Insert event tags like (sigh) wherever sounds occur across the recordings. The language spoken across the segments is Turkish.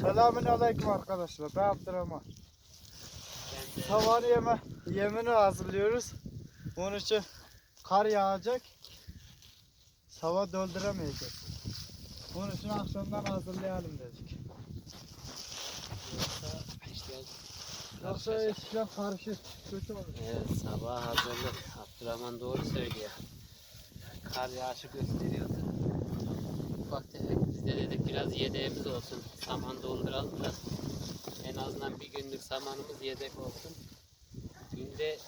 Selamün aleyküm arkadaşlar. Ben Abdurrahman. Tavanı yeme, yemini hazırlıyoruz. Onun için kar yağacak. Hava dolduramayacak. Onun için akşamdan hazırlayalım dedik. Yoksa işler karışır. Kötü olur. Evet sabah hazırlık. Abdurrahman doğru söylüyor. Kar yağışı gösteriyordu. Ufak tefek biz de dedik biraz yedeğimiz olsun. Saman dolduralım da en azından bir günlük samanımız yedek olsun. Günde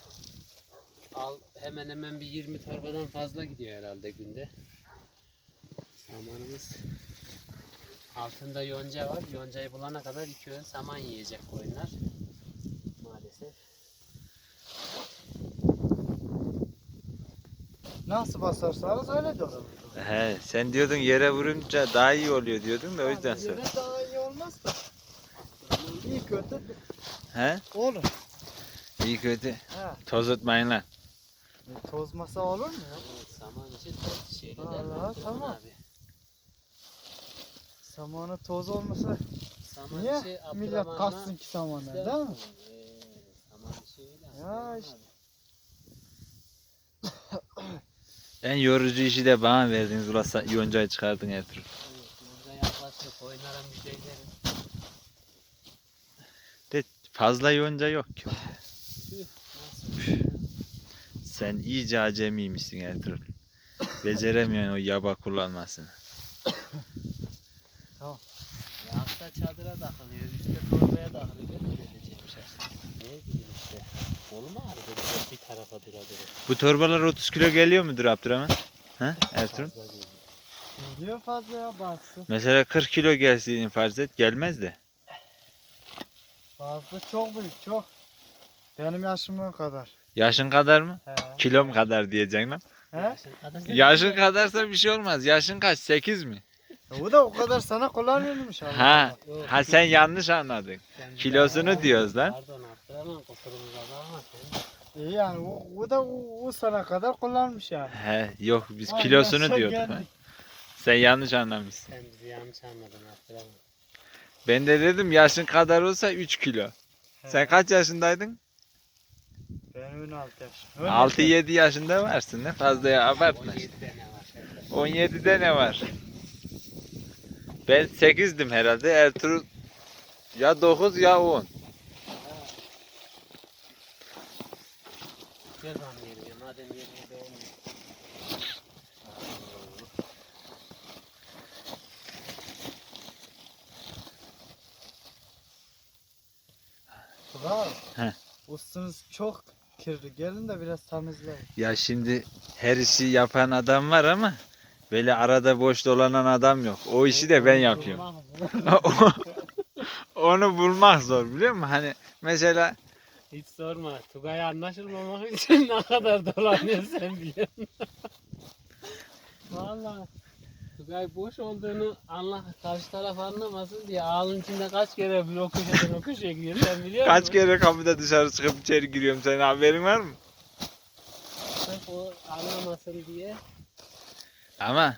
al hemen hemen bir 20 torbadan fazla gidiyor herhalde günde. Samanımız altında yonca var. Yoncayı bulana kadar iki öğün saman yiyecek koyunlar. Maalesef. Nasıl basarsanız öyle de olur. He, sen diyordun yere vurunca daha iyi oluyor diyordun da o yüzden sor. yine daha iyi olmaz da. İyi kötü He? olur. İyi kötü. Ha. Tozutmayın lan. E, Tozmasa olur mu ya? Evet, saman için mi? Vallahi Abdurrahman tamam. Abi. Samanı toz olmasa Saman niye işi millet kassın ki samanı değil mi? Ee, saman işi öyle Ya işte. abi. En yorucu işi de bana verdiniz. Ula sa- yoncayı çıkardın Ertuğrul. Evet, burada yaklaşık oynara müjdelerim. Fazla yonca yok ki. Sen iyice acemiymişsin Ertuğrul. Beceremiyorsun o yaba kullanmasını. Yağsa çadıra takılıyor, üstte torbaya takılıyor. Ben öyle diyeceğim şahsen. Ne bileyim işte. Kolu mu ağrıdı? Tarafa dura. Bu torbalar 30 kilo geliyor mudur Abdurrahman? He Ertuğrul? Diyor fazla ya bassın. Mesela 40 kilo gelsin farz et gelmez de. Fazla çok büyük çok. Benim yaşıma kadar. Yaşın kadar mı? He. Kilom kadar diyeceksin lan. He? Yaşın kadar- Yaşın kadarsa bir şey olmaz. Yaşın kaç? 8 mi? O da o kadar sana kullanıyormuş abi. Ha. Ha sen yanlış anladın. Kilosunu diyoruz lan. Pardon Abdurrahman kusurumuza bakma. İyi yani o, o da o, o sana kadar kullanmış yani. He yok biz Ay, kilosunu diyorduk. geldik. lan. Sen yanlış anlamışsın. Sen bizi yanlış anladın Abdurrahman. Ben de dedim yaşın kadar olsa 3 kilo. Sen kaç yaşındaydın? Ben 16 yaşım. 6-7 yaşında varsın ne fazla ya abartma. 17 tane var. 17'de ne var? Ben 8'dim herhalde. Ertuğrul ya 9 ya 10. Gel lan yerine madem yerine de olmuyor. He. Üstünüz çok kirli. Gelin de biraz temizleyin. Ya şimdi her işi yapan adam var ama böyle arada boş dolanan adam yok. O işi de ben yapıyorum. (laughs) Onu bulmak zor biliyor musun? Hani mesela Hiç sorma. Tugay'a anlaşılmamak için ne kadar dolanıyor sen biliyorsun. Valla. Tugay boş olduğunu anla, karşı taraf anlamasın diye ağın içinde kaç kere bir o köşeden o köşeye gidiyor sen biliyor musun? kaç kere kapıda dışarı çıkıp içeri giriyorum. Senin haberin var mı? Sırf o anlamasın diye. Ama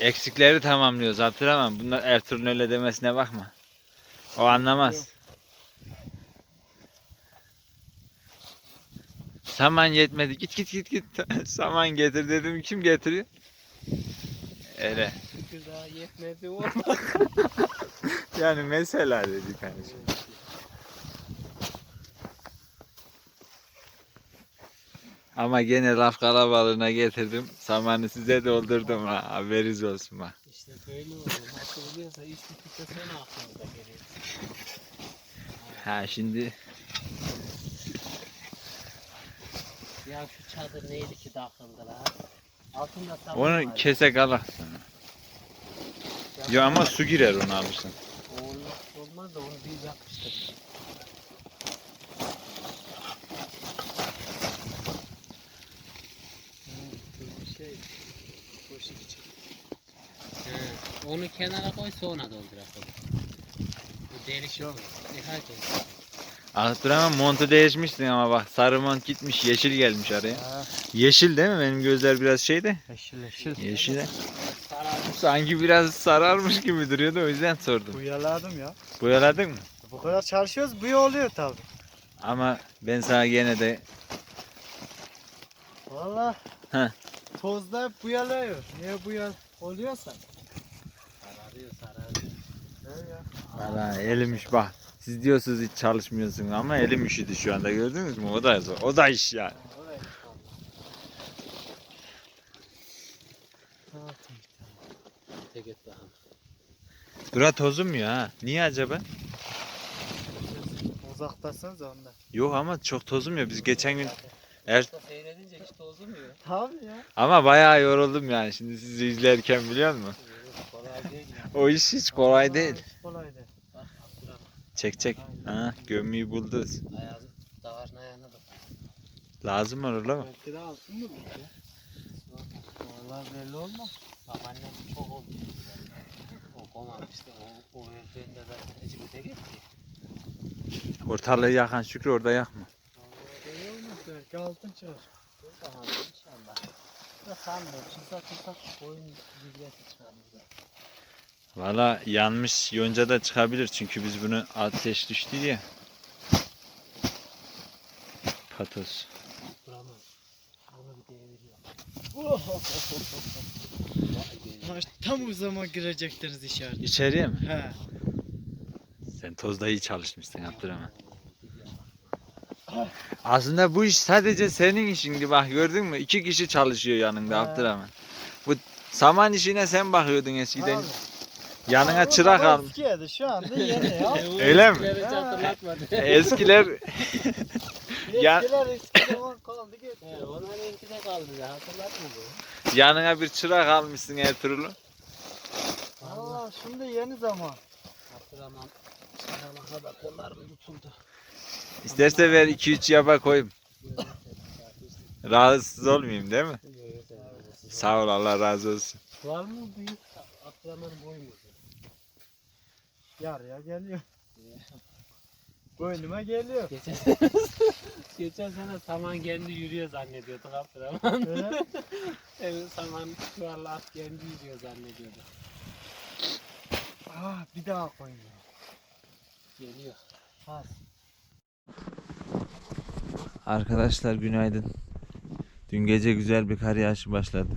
eksikleri tamamlıyoruz Abdurrahman. Bunlar Ertuğrul'un öyle demesine bakma. O anlamaz. Saman yetmedi. Git git git git. (laughs) Saman getir dedim. Kim getiriyor? Öyle. Şükür daha yetmedi o. Yani mesela dedik hani. Ama gene laf kalabalığına getirdim. Samanı size doldurdum ha. Haberiniz olsun ha. İşte böyle olur. Nasıl oluyorsa iş bittikçe sonra aklımıza geliyor. Ha şimdi Ya şu çadır neydi ki takıldı lan? Onu vardı. kese kalak sana. Ya ama su girer onu alırsan. O olmaz, olmaz da onu biz yapmıştık. Şey. He, onu kenara koy sonra doldurak Bu delik yok. E hadi. Abdurrahman montu değişmişsin ama bak sarı mont gitmiş yeşil gelmiş araya. Ha, Yeşil değil mi? Benim gözler biraz şeyde. yeşil yeşil. Yeşil. Sarı Sanki biraz sararmış gibi duruyordu o yüzden sordum. Buyaladım ya. Boyaladın mı? Bu kadar çalışıyoruz buya oluyor tabi. Ama ben sana gene de Valla. Heh. Tozda hep buyalıyor. Niye buyal oluyorsa? Sararıyor sararıyor. Valla elim iş bak. Siz diyorsunuz hiç çalışmıyorsun ama elim üşüdü şu anda gördünüz mü? O da zor. O da iş yani. Tek et bakalım. Bura tozumuyor ha. Niye acaba? Uzaktasınız ondan. Yok ama çok tozumuyor. Biz geçen gün Er- Seyredince hiç tozumuyor. Tabi ya. ama bayağı yoruldum yani şimdi sizi izlerken biliyor musun? O iş. Hiç Kolay değil. Çek çek. Ha, gömüyü bulduk. Ayağın davarın ayağına bak. Lazım olur lan. Belki de altın mı bu ya? Valla belli olmaz. Bak annem çok oldu. O komamıştı. O, o öldüğünde zaten Ecibit'e gitti. Ortalığı yakan Şükrü orada yakma. Valla belli olmaz. Belki altın çıkar. Bakalım inşallah. Da sanmıyorum. Çıksa çıksa koyun gübresi çıkar. Valla yanmış yonca da çıkabilir çünkü biz bunu ateş düştü diye. Patos. Tam o zaman girecektiniz işaret. İçeriye mi? He. Sen tozda iyi çalışmışsın Abdurrahman. Aslında bu iş sadece senin işindi bak gördün mü? İki kişi çalışıyor yanında He. Abdurrahman. Bu saman işine sen bakıyordun eskiden. Abi. Yanına çırak al. Eskiydi şu anda yeni ya. (laughs) Öyle mi? Hiç hatırlatmadı. Eskiler (laughs) Ya- Eskiler eski zaman kaldı gitti. He, onlarınki de kaldı ya hatırlatmadı. yanına bir çırak almışsın Ertuğrul'u. Valla şimdi yeni zaman. Abdurrahman saralaka da kollarım tutuldu. İsterse ver 2-3 yaba koyayım. Rahatsız olmayayım değil mi? Sağ ol Allah razı olsun. Var mı büyük? Abdurrahman'ın boyu mu? Yarıya geliyor. (laughs) Boynuma geliyor. Geçen, (laughs) geçen sene saman kendi yürüyor zannediyorduk Abdurrahman. Öyle. (laughs) Evet, saman yuvarlak kendi yürüyor zannediyorduk. Ah bir daha koyun. Geliyor. Az. Arkadaşlar günaydın. Dün gece güzel bir kar yağışı başladı.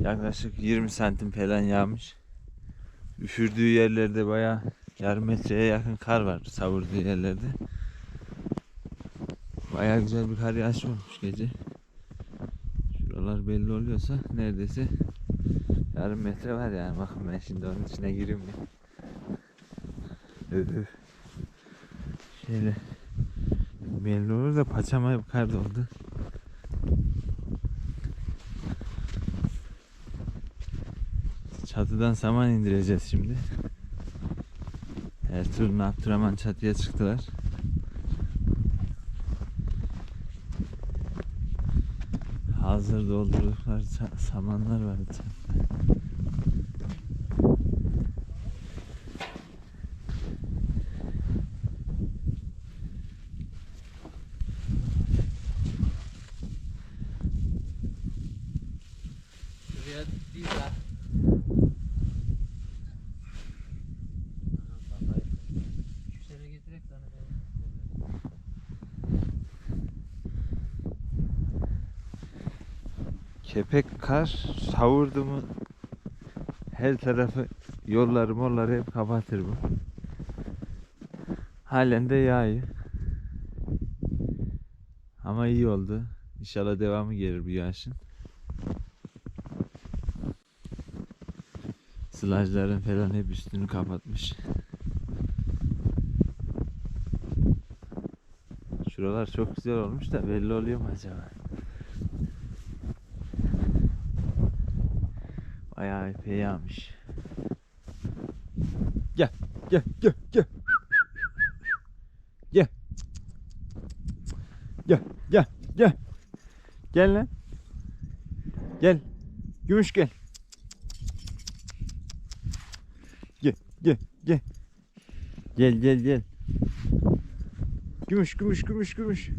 Yaklaşık 20 santim falan yağmış. Üfürdüğü yerlerde bayağı yarım metreye yakın kar var savurduğu yerlerde. Bayağı güzel bir kar yağışı olmuş gece. Şuralar belli oluyorsa neredeyse yarım metre var yani. Bakın ben şimdi onun içine gireyim? Öf. Şöyle belli olur da paçama kar doldu. Çatıdan saman indireceğiz şimdi. Ertuğrul Abdurrahman çatıya çıktılar. Hazır doldurdukları samanlar var çatıda. Şuraya bir daha. Şu sene getirek sana ben. Kepek kar savurdu mu her tarafı yolları molları hep kapatır bu. Halen de yağıyor. Ama iyi oldu. İnşallah devamı gelir bu yağışın. Sılajların falan hep üstünü kapatmış. Şuralar çok güzel olmuş da belli oluyor mu acaba? Bayağı epey yağmış. Gel, gel, gel, gel. Gel. Gel, gel, gel. Gel lan. Gel. Gümüş gel. Gel, gel, gel. Gel, gel, gel. Gümüş, gümüş, gümüş, gümüş.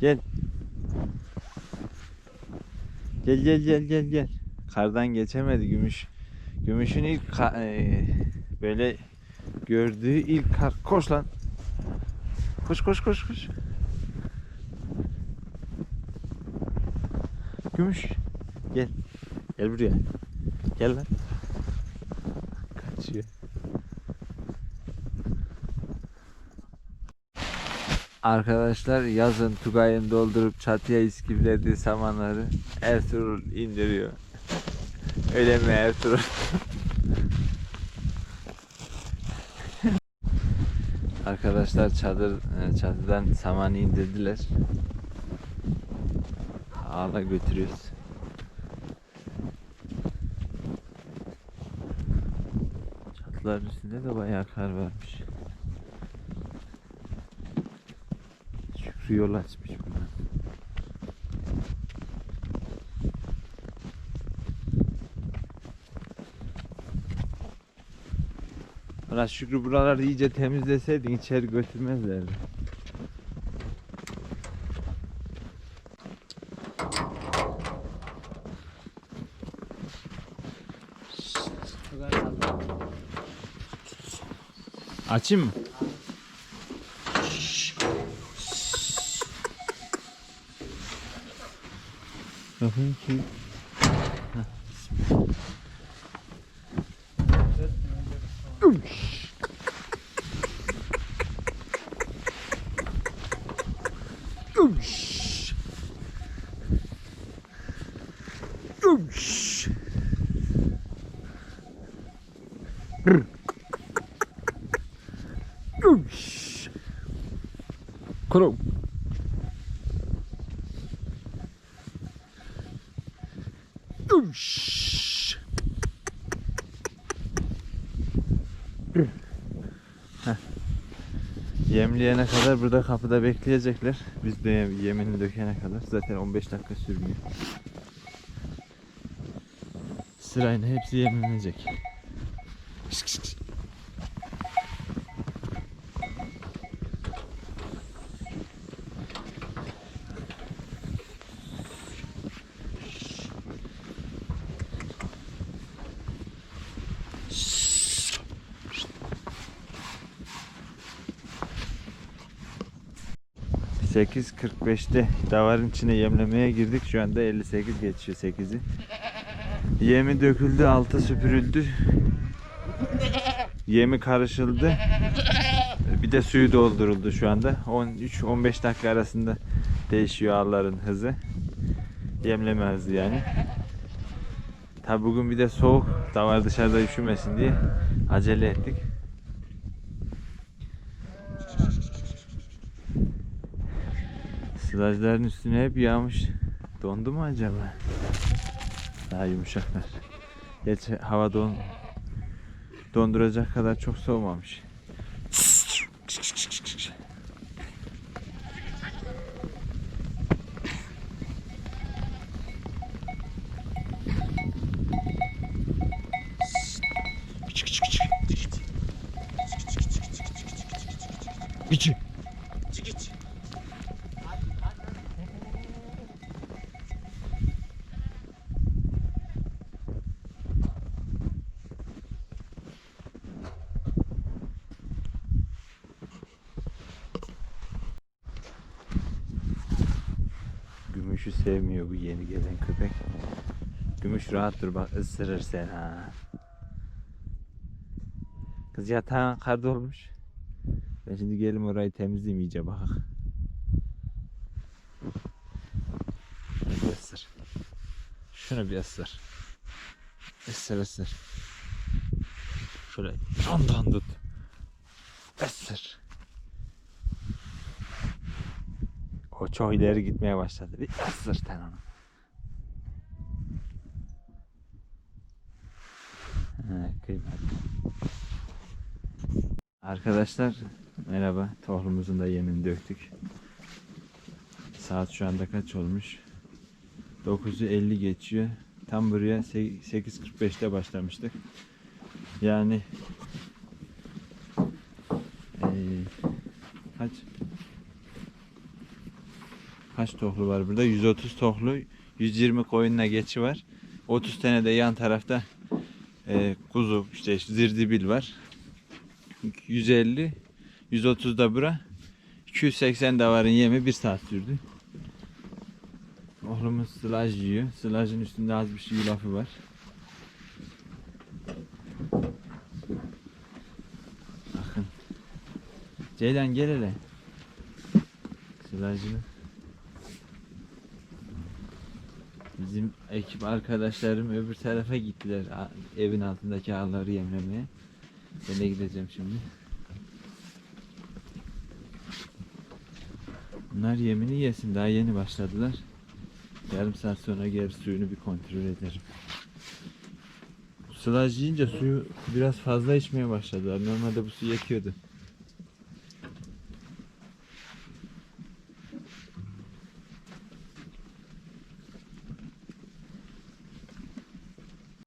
Gel. Gel gel gel gel gel. Kardan geçemedi gümüş. Gümüşün ilk e, böyle gördüğü ilk kar. Koş lan. Koş koş koş koş. Gümüş. Gel. Gel buraya. Gel lan. Arkadaşlar yazın Tugay'ın doldurup çatıya iskivlediği samanları Ertuğrul indiriyor. Öyle mi Ertuğrul? (laughs) Arkadaşlar çadır e, çatıdan samanı indirdiler. Ağla götürüyoruz. Çatıların üstünde de bayağı kar varmış. Şükrü yol açmış buna. Ulan Şükrü buraları iyice temizleseydin içeri götürmezlerdi. Açayım mı? Bakayım ki. Uş. Yemleyene kadar burada kapıda bekleyecekler. Biz de yem- yemini dökene kadar. Zaten 15 dakika sürmüyor. Sırayla hepsi yemlenecek. ...8.45'te davarın içine yemlemeye girdik. Şu anda 58 geçiyor 8'i. Yemi döküldü, altı süpürüldü. Yemi karışıldı. Bir de suyu dolduruldu şu anda. 13-15 dakika arasında değişiyor ağların hızı. Yemleme hızı yani. Tabi bugün bir de soğuk. Davar dışarıda üşümesin diye acele ettik. Sılajların üstüne hep yağmış. Dondu mu acaba? Daha yumuşaklar. Geç hava don donduracak kadar çok soğumamış. İçi. Gümüşü sevmiyor bu yeni gelen köpek. Gümüş rahat dur bak ısırır sen ha. Kız yatağın kar dolmuş. Ben şimdi gelim orayı temizleyeyim iyice bak. Şunu bir ısır. Şunu bir ısır. Isır ısır. Şöyle yandan tut. Isır. O çok ileri gitmeye başladı. Bir ısır sen onu. He, kıymetli. Arkadaşlar merhaba. Tohumumuzun da yemini döktük. Saat şu anda kaç olmuş? 9'u 50 geçiyor. Tam buraya se- 8.45'te başlamıştık. Yani eee, kaç kaç tohlu var burada? 130 tohlu 120 koyunla geçi var. 30 tane de yan tarafta e, kuzu işte zirdibil var. 150 130 da bura. 280 davarın yemi bir saat sürdü. Oğlumuz sılaj yiyor. Sılajın üstünde az bir şey yulafı var. Bakın. Ceylan gel hele. Sılajını. Bizim ekip arkadaşlarım öbür tarafa gittiler. Evin altındaki ağları yemlemeye. Ben de gideceğim şimdi. Bunlar yemini yesin. Daha yeni başladılar. Yarım saat sonra geri suyunu bir kontrol ederim. Sılaj yiyince suyu biraz fazla içmeye başladılar. Normalde bu su yetiyordu.